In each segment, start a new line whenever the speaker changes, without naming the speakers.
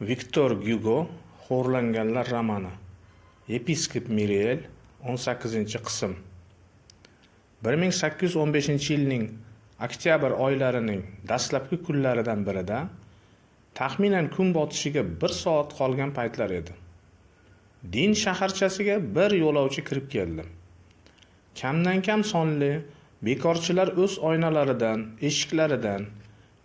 Viktor Gyugo Xo'rlanganlar romani. Yepiskop Miriel 18-qism 1815-yilning oktyabr oylarining dastlabki kunlaridan birida taxminan kun botishiga bir soat qolgan paytlar edi. Din shaharchasiga bir yo'lovchi kirib keldi. Kamdan kam sonli bekorchilar o'z oynalaridan eshiklaridan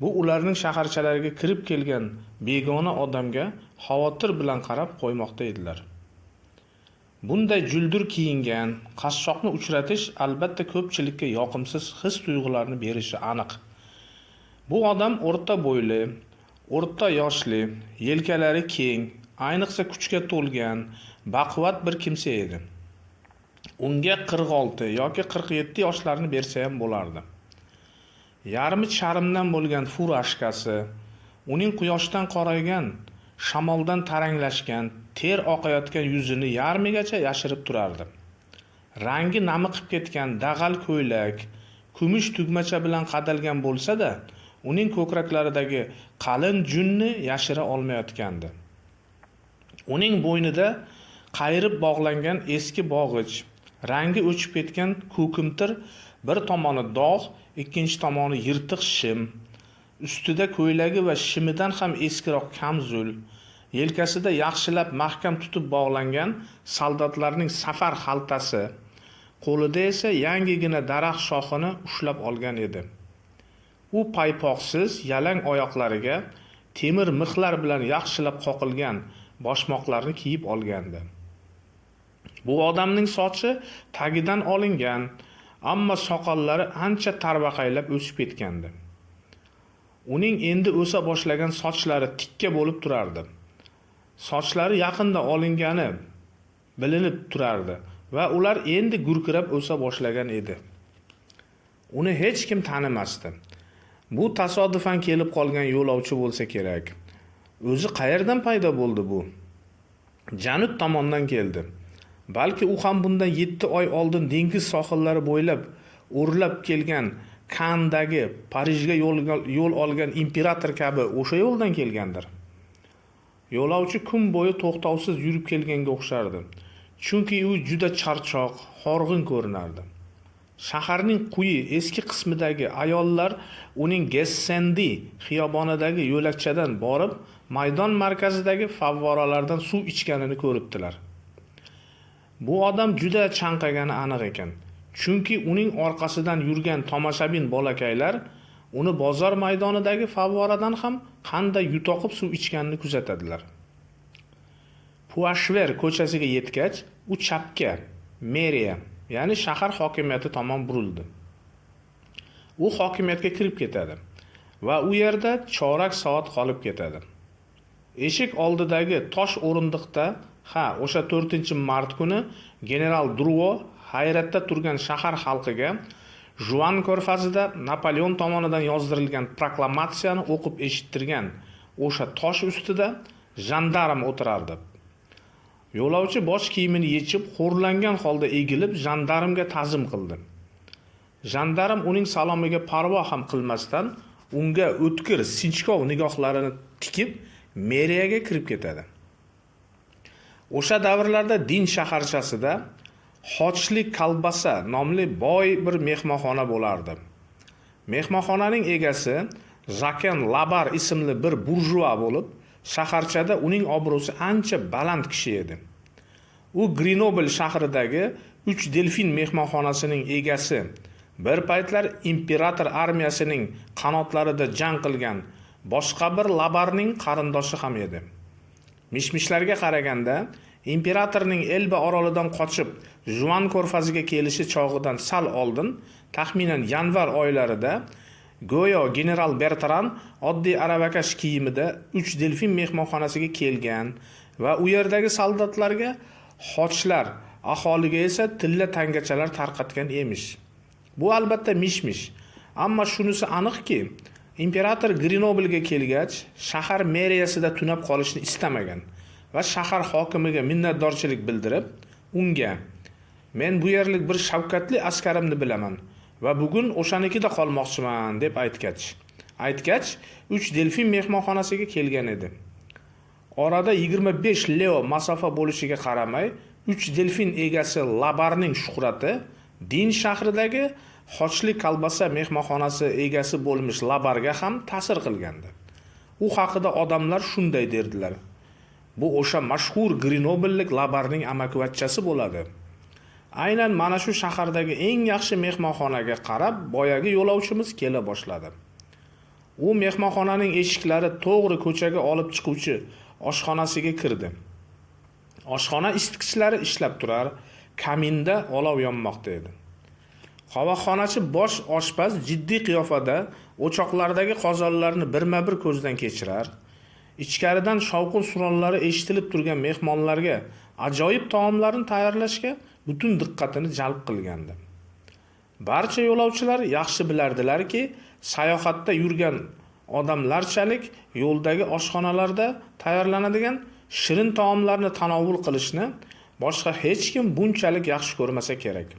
bu ularning shaharchalariga kirib kelgan begona odamga xavotir bilan qarab qo'ymoqda edilar. Bunday juldur kiyingan qashshoqni uchratish albatta ko'pchilikka yoqimsiz his tuyg'ularni berishi aniq. Bu odam o'rta bo'yli o'rta yoshli yelkalari keng ayniqsa kuchga to'lgan baquvvat bir kimsa edi. Unga qirq olti yoki qirq yetti yoshlarni bersa ham bo'lardi. Yarmi charmdan bo'lgan furashkasi uning quyoshdan qoraygan shamoldan taranglashgan ter oqayotgan yuzini yarmigacha yashirib turardi. Rangi namiqib ketgan dag'al ko'ylak kumush tugmacha bilan qadalgan bo'lsa-da, uning ko'kraklaridagi qalin junni yashira olmayotgandi. Uning bo'ynida qayirib bog'langan eski bog'ich rangi o'chib ketgan ko'kimtir bir tomoni dog' ikkinchi tomoni yirtiq shim. Ustida ko'ylagi va shimidan ham eskiroq kamzul yelkasida yaxshilab mahkam tutib bog'langan soldatlarning safar xaltasi. Qo'lida esa yangigina daraxt shoxini ushlab olgan edi. U paypoqsiz yalang oyoqlariga temir mixlar bilan yaxshilab qoqilgan boshmoqlarni kiyib olgandi. Bu odamning sochi tagidan olingan ammo soqollari ancha tarbaqaylab o'sib ketgandi. Uning endi o'sa boshlagan sochlari tikka bo'lib turardi. Sochlari yaqinda olingani bilinib turardi va ular endi gurkirab o'sa boshlagan edi. Uni hech kim tanimasdi. Bu tasodifan kelib qolgan yo'lovchi bo'lsa kerak. O'zi qayerdan paydo bo'ldi bu? Janub tomondan keldi. Balki u ham bundan yetti oy oldin dengiz sohillari bo'ylab o'rlab kelgan kandagi parijga yo'l olgan imperator kabi o'sha yo'ldan kelgandir. Yo'lovchi kun bo'yi to'xtovsiz yurib kelganga o'xshardi. Chunki u juda charchoq horg'in ko'rinardi. Shaharning quyi eski qismidagi ayollar uning gessendi xiyobonidagi yo'lakchadan borib maydon markazidagi favvoralardan suv ichganini ko'ribdilar. Bu odam juda chanqagani aniq ekan. Chunki uning orqasidan yurgan tomoshabin bolakaylar uni bozor maydonidagi favvoradan ham qanday yutoqib suv ichganini kuzatadilar. Puashver ko'chasiga yetgach u chapga meriya ya'ni shahar hokimiyati tomon burildi. U hokimiyatga kirib ketadi va u yerda chorak soat qolib ketadi. Eshik oldidagi tosh o'rindiqda ha o'sha to'rtinchi mart kuni general druo hayratda turgan shahar xalqiga juan ko'rfazida napoleon tomonidan yozdirilgan proklamatsiyani o'qib eshittirgan o'sha tosh ustida jandarm o'tirardi. Yo'lovchi bosh kiyimini yechib xo'rlangan holda egilib jandarmga ta'zim qildi. Jandarm uning salomiga parvo ham qilmasdan unga o'tkir sinchkov nigohlarini tikib meriyaga kirib ketadi. O'sha davrlarda din shaharchasida xochlik kalbasa nomli boy bir mehmonxona bo'lardi. Mehmonxonaning egasi jaken labar ismli bir burjua bo'lib shaharchada uning obro'si ancha baland kishi edi. U grenobl shahridagi uch delfin mehmonxonasining egasi bir paytlar imperator armiyasining qanotlarida jang qilgan boshqa bir labarning qarindoshi ham edi. Mishmishlarga qaraganda imperatorning elba orolidan qochib juan ko'rfaziga kelishi chog'idan sal oldin taxminan yanvar oylarida go'yo general bertran oddiy aravakash kiyimida uch delfin mehmonxonasiga kelgan va u yerdagi soldatlarga xochlar aholiga esa tilla tangachalar tarqatgan emish. Bu albatta mish mish ammo shunisi aniqki imperator grenoblga kelgach shahar meriyasida tunab qolishni istamagan va shahar hokimiga minnatdorchilik bildirib unga men bu yerlik bir shavkatli askarimni bilaman va bugun o'shanikida qolmoqchiman deb aytgach aytgach uch delfin mehmonxonasiga kelgan edi. Orada 25 leo masofa bo'lishiga qaramay uch delfin egasi labarning shuhrati din shahridagi xochli kolbasa mehmonxonasi egasi bo'lmish labarga ham ta'sir qilgandi. U haqida odamlar shunday derdilar. Bu o'sha mashhur grenobillik labarning amakivachchasi bo'ladi. Aynan mana shu shahardagi eng yaxshi mehmonxonaga qarab boyagi yo'lovchimiz kela boshladi. U mehmonxonaning eshiklari to'g'ri ko'chaga olib chiquvchi oshxonasiga kirdi. Oshxona isitgichlari ishlab turar kaminda olov yonmoqda edi. Qovoqxonachi bosh oshpaz jiddiy qiyofada o'choqlardagi qozonlarni birma bir ko'zdan kechirar ichkaridan shovqin suronlari eshitilib turgan mehmonlarga ajoyib taomlarni tayyorlashga butun diqqatini jalb qilgandi. Barcha yo'lovchilar yaxshi bilardilarki sayohatda yurgan odamlarchalik yo'ldagi oshxonalarda tayyorlanadigan shirin taomlarni tanovul qilishni boshqa hech kim bunchalik yaxshi ko'rmasa kerak.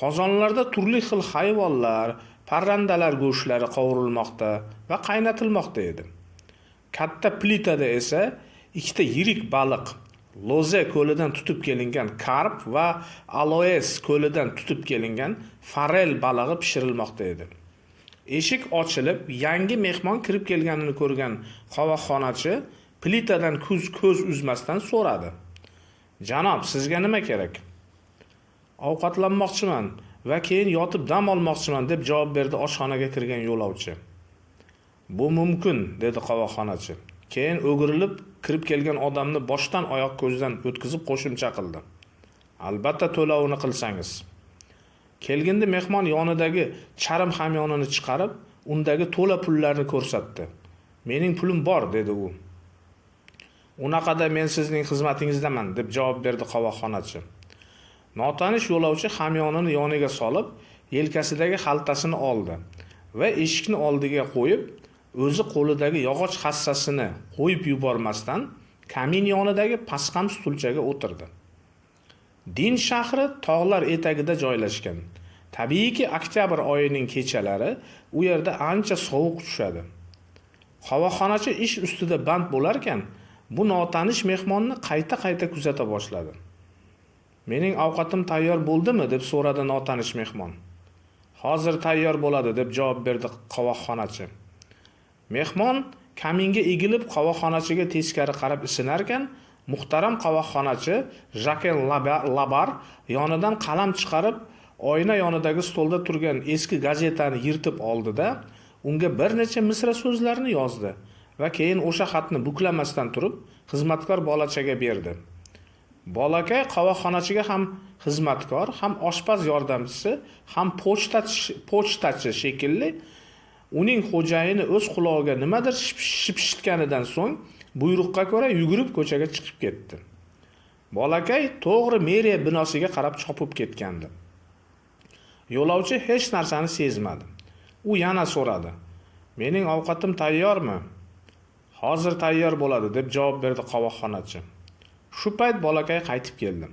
Qozonlarda turli xil hayvonlar parrandalar go'shtlari qovurilmoqda va qaynatilmoqda edi. Katta plitada esa ikkita yirik baliq loze ko'lidan tutib kelingan karp va aloes ko'lidan tutib kelingan farel balig'i pishirilmoqda edi. Eshik ochilib yangi mehmon kirib kelganini ko'rgan qovoqxonachi plitadan ko'z ko'z uzmasdan so'radi. Janob sizga nima kerak? Ovqatlanmoqchiman va keyin yotib dam olmoqchiman deb javob berdi oshxonaga kirgan yo'lovchi. Bu mumkin dedi qovoqxonachi keyin o'girilib kirib kelgan odamni boshdan oyoq ko'zdan o'tkazib qo'shimcha qildi. Albatta to'lovini qilsangiz. Kelgindi mehmon yonidagi charm hamyonini chiqarib undagi to'la pullarni ko'rsatdi. Mening pulim bor dedi u. Unaqada men sizning xizmatingizdaman deb javob berdi qovoqxonachi notanish yo'lovchi hamyonini yoniga solib yelkasidagi xaltasini oldi va eshikni oldiga qo'yib o'zi qo'lidagi yog'och hassasini qo'yib yubormasdan kamin yonidagi pasqam stulchaga o'tirdi. Din shahri tog'lar etagida joylashgan. Tabiiyki oktyabr oyining kechalari u yerda ancha sovuq tushadi. Qovoqxonachi ish ustida band bo'larkan bu notanish mehmonni qayta qayta kuzata boshladi. Mening ovqatim tayyor bo'ldimi? deb so'radi notanish mehmon. Hozir tayyor bo'ladi deb javob berdi qovoqxonachi mehmon kaminga egilib qovoqxonachiga teskari qarab isinarkan muhtaram qovoqxonachi jaken labar yonidan qalam chiqarib oyna yonidagi stolda turgan eski gazetani yirtib oldida unga bir necha misra so'zlarni yozdi va keyin o'sha xatni buklamasdan turib xizmatkor bolachaga berdi. Bolakay qovoqxonachiga ham xizmatkor ham oshpaz yordamchisi ham pochtachi pochtachi shekilli. Uning xo'jayini o'z qulog'iga nimadir shipshitganidan so'ng buyruqqa ko'ra yugurib ko'chaga chiqib ketdi. Bolakay to'g'ri meriya binosiga qarab chopib ketgandi. Yo'lovchi hech narsani sezmadi. U yana so'radi mening ovqatim tayyormi? Hozir tayyor bo'ladi deb javob berdi qovoqxonachi shu payt bolakay qaytib keldi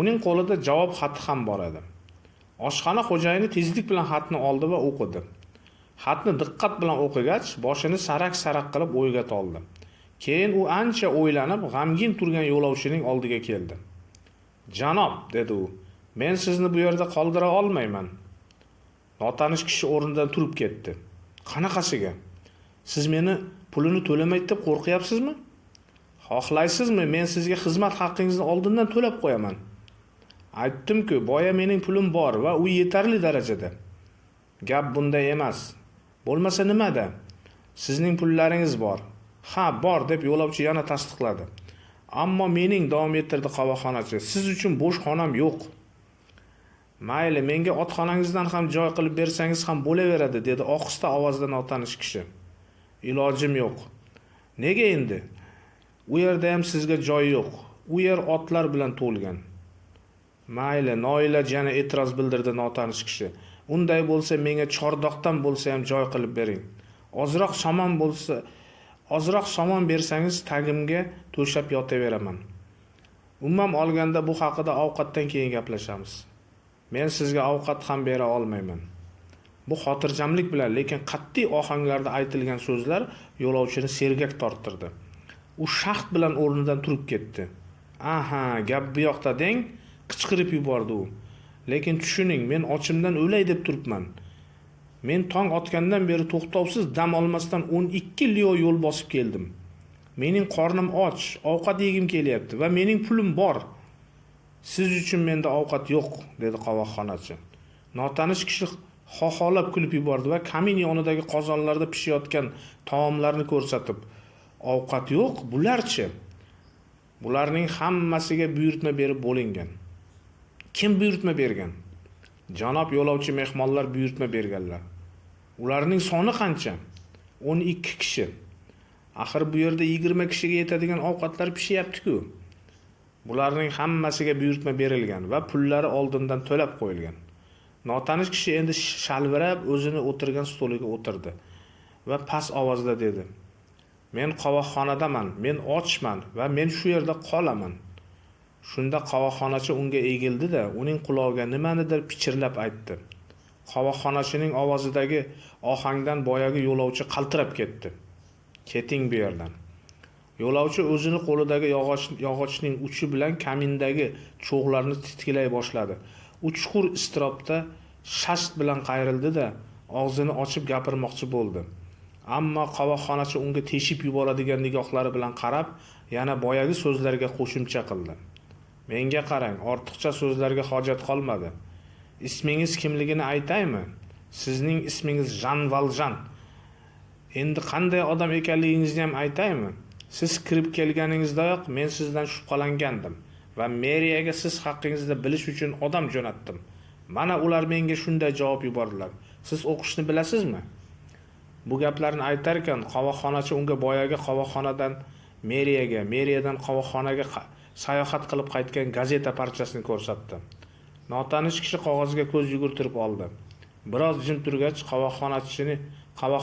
uning qo'lida javob xati ham bor edi. Oshxona xo'jayini tezlik bilan xatni oldi va o'qidi. Xatni diqqat bilan o'qigach boshini sarak sarak qilib o'yga toldi. Keyin u ancha o'ylanib g'amgin turgan yo'lovchining oldiga keldi. Janob dedi u men sizni bu yerda qoldira olmayman. Notanish kishi o'rnidan turib ketdi. Qanaqasiga? Siz meni pulini to'lamaydi deb qo'rqyapsizmi? Xohlaysizmi? Men sizga xizmat haqqingizni oldindan to'lab qo'yaman. Aytdimku boya mening pulim bor va u yetarli darajada. Gap bunda emas. Bo'lmasa nimada? Sizning pullaringiz bor. Ha bor deb yo'lovchi yana tasdiqladi. Ammo mening davom ettirdi qovoqxonachi siz uchun bo'sh xonam yo'q. Mayli menga otxonangizdan ham joy qilib bersangiz ham bo'laveradi dedi ohista ovozda notanish kishi. Ilojim yo'q. Nega endi? U yerda ham sizga joy yo'q. U yer otlar bilan to'lgan mayli noiloj yana e'tiroz bildirdi notanish kishi. Unday bo'lsa menga chordoqdan bo'lsa ham joy qilib bering. Ozroq somon bo'lsa ozroq somon bersangiz tagimga to'shab yotaveraman. Umuman olganda bu haqida ovqatdan keyin gaplashamiz. Men sizga ovqat ham bera olmayman. Bu xotirjamlik bilan lekin qat'iy ohanglarda aytilgan so'zlar yo'lovchini sergak torttirdi. U shaxt bilan o'rnidan turib ketdi. Aha gap bu yoqda deng qichqirib yubordi u. Lekin tushuning men ochimdan o'lay deb turibman. Men tong otgandan beri to'xtovsiz dam olmasdan o'n ikki lio yo'l bosib keldim. Mening qornim och ovqat yegim kelyapti va mening pulim bor. Siz uchun menda ovqat yo'q dedi qovoqxonachi notanish kishi xoxolab kulib yubordi va kamin yonidagi qozonlarda pishayotgan taomlarni ko'rsatib ovqat yo'q bularchi. Bularning hammasiga buyurtma berib bo'lingan. Kim buyurtma bergan? Janob yo'lovchi mehmonlar buyurtma berganlar. Ularning soni qancha? o'n ikki kishi. Axir bu yerda yigirma kishiga yetadigan ovqatlar pishyaptiku. Bularning hammasiga buyurtma berilgan va pullari oldindan to'lab qo'yilgan. Notanish kishi endi shalvirab o'zini o'tirgan stoliga o'tirdi va past ovozda dedi. Men qovoqxonadaman men ochman va men shu yerda qolaman. Shunda qovoqxonachi unga egildida uning qulog'iga nimanidir pichirlab aytdi. Qovoqxonachining ovozidagi ohangdan boyagi yo'lovchi qaltirab ketdi. Keting bu yerdan. Yo'lovchi o'zini qo'lidagi yog'och yog'ochning uchi bilan kamindagi cho'g'larni titkilay boshladi. U chuqur iztirobda shasht bilan qayrildida og'zini ochib gapirmoqchi bo'ldi. Ammo qovoqxonachi unga teshib yuboradigan nigohlari bilan qarab yana boyagi so'zlarga qo'shimcha qildi. Menga qarang ortiqcha so'zlarga hojat qolmadi. Ismingiz kimligini aytaymi? Sizning ismingiz jan valjan endi qanday odam ekanligingizni ham aytaymi? Siz kirib kelganingizdayoq men sizdan shubhalangandim va meriyaga siz haqingizda bilish uchun odam jo'natdim. Mana ular menga shunday javob yubordilar. Siz o'qishni bilasizmi? Bu gaplarni aytar ekan qovoqxonachi unga boyagi qovoqxonadan meriyaga meriyadan qovoqxonaga sayohat qilib qaytgan gazeta parchasini ko'rsatdi. Notanish kishi qog'ozga ko'z yugurtirib oldi. Biroz jim turgach qovoqxonachini qovoq